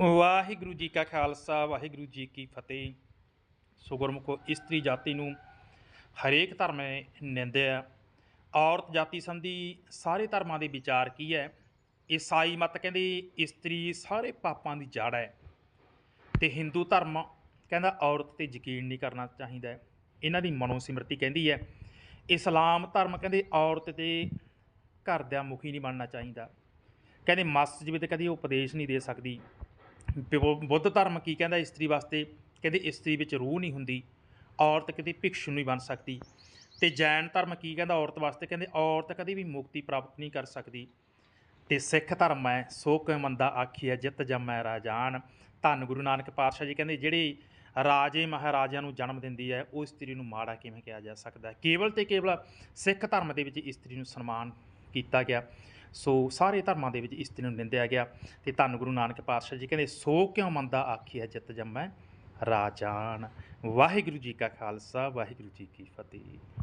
ਵਾਹਿਗੁਰੂ ਜੀ ਕਾ ਖਾਲਸਾ, ਵਾਹਿਗੁਰੂ ਜੀ ਕੀ ਫਤਿਹ। ਸੋ ਗੁਰਮੁਖੋ ਇਸਤਰੀ ਜਾਤੀ ਨੂੰ ਹਰੇਕ ਧਰਮ ਨੇ ਨਿੰਦਿਆ ਔਰਤ ਜਾਤੀ ਸੰਬੰਧੀ ਸਾਰੇ ਧਰਮਾਂ ਦੇ ਵਿਚਾਰ ਕੀ ਹੈ? ਈਸਾਈ ਮਤ ਕਹਿੰਦੇ ਇਸਤਰੀ ਸਾਰੇ ਪਾਪਾਂ ਦੀ ਜੜ ਹੈ ਤੇ ਹਿੰਦੂ ਧਰਮ ਕਹਿੰਦਾ ਔਰਤ ਤੇ ਯਕੀਨ ਨਹੀਂ ਕਰਨਾ ਚਾਹੀਦਾ ਇਹਨਾਂ ਦੀ ਮਨੋ ਸਿਮਰਤੀ ਕਹਿੰਦੀ ਹੈ, ਇਸਲਾਮ ਧਰਮ ਕਹਿੰਦੇ ਔਰਤ ਤੇ ਘਰ ਦਾ ਮੁਖੀ ਨਹੀਂ ਬਣਨਾ ਚਾਹੀਦਾ। ਕਹਿੰਦੇ ਮਸਜਿਦ ਵਿੱਚ ਕਦੀ ਉਪਦੇਸ਼ ਨਹੀਂ ਦੇ ਸਕਦੀ। ਬਿਵ- ਬੁੱਧ ਧਰਮ ਕੀ ਕਹਿੰਦਾ ਇਸਤਰੀ ਵਾਸਤੇ? ਕਹਿੰਦੇ ਇਸਤਰੀ ਵਿੱਚ ਰੂਹ ਨਹੀਂ ਹੁੰਦੀ, ਔਰਤ ਕਦੇ ਭਿਕਸ਼ੂ ਨਹੀਂ ਬਣ ਸਕਦੀ। ਤੇ ਜੈਨ ਧਰਮ ਕੀ ਕਹਿੰਦਾ ਔਰਤ ਵਾਸਤੇ? ਕਹਿੰਦੇ ਔਰਤ ਕਦੇ ਵੀ ਮੁਕਤੀ ਪ੍ਰਾਪਤ ਨਹੀਂ ਕਰ ਸਕਦੀ। ਤੇ ਸਿੱਖ ਧਰਮ ਹੈ, ਸੋ ਕਿਉ ਮੰਦਾ ਆਖੀਐ, ਜਿਤ ਜੰਮੈ ਰਾਜਾਨ। ਧੰਨ ਗੁਰੂ ਨਾਨਕ ਪਾਤਸ਼ਾਹ ਜੀ ਕਹਿੰਦੇ ਜਿਹੜੇ ਰਾਜੇ ਮਹਾਰਾਜਿਆਂ ਨੂੰ ਜਨਮ ਦਿੰਦੀ ਹੈ, ਉਹ ਇਸਤਰੀ ਨੂੰ ਮਾੜਾ ਕਿਵੇਂ ਕਿਹਾ ਜਾ ਸਕਦਾ ਹੈ? ਕੇਵਲ ਤੇ ਕੇਵਲ ਸਿੱਖ ਧਰਮ ਦੇ ਵਿੱਚ ਇਸਤਰੀ ਨੂੰ ਸਨਮਾਨ ਕੀਤਾ ਗਿਆ। ਸੋ ਸਾਰੇ ਧਰਮਾਂ ਦੇ ਵਿੱਚ ਇਸਤਰੀ ਨੂੰ ਨਿੰਦਿਆ ਗਿਆ ਤੇ ਧੰਨ ਗੁਰੂ ਨਾਨਕ ਪਾਤਸ਼ਾਹ ਜੀ ਕਹਿੰਦੇ, ਸੋ ਕਿਉ ਮੰਦਾ ਆਖੀਐ ਜਿਤ ਜੰਮੈ ਰਾਜਾਨ? ਵਾਹਿਗੁਰੂ ਜੀ ਕਾ ਖਾਲਸਾ, ਵਾਹਿਗੁਰੂ ਜੀ ਕੀ ਫਤਿਹ।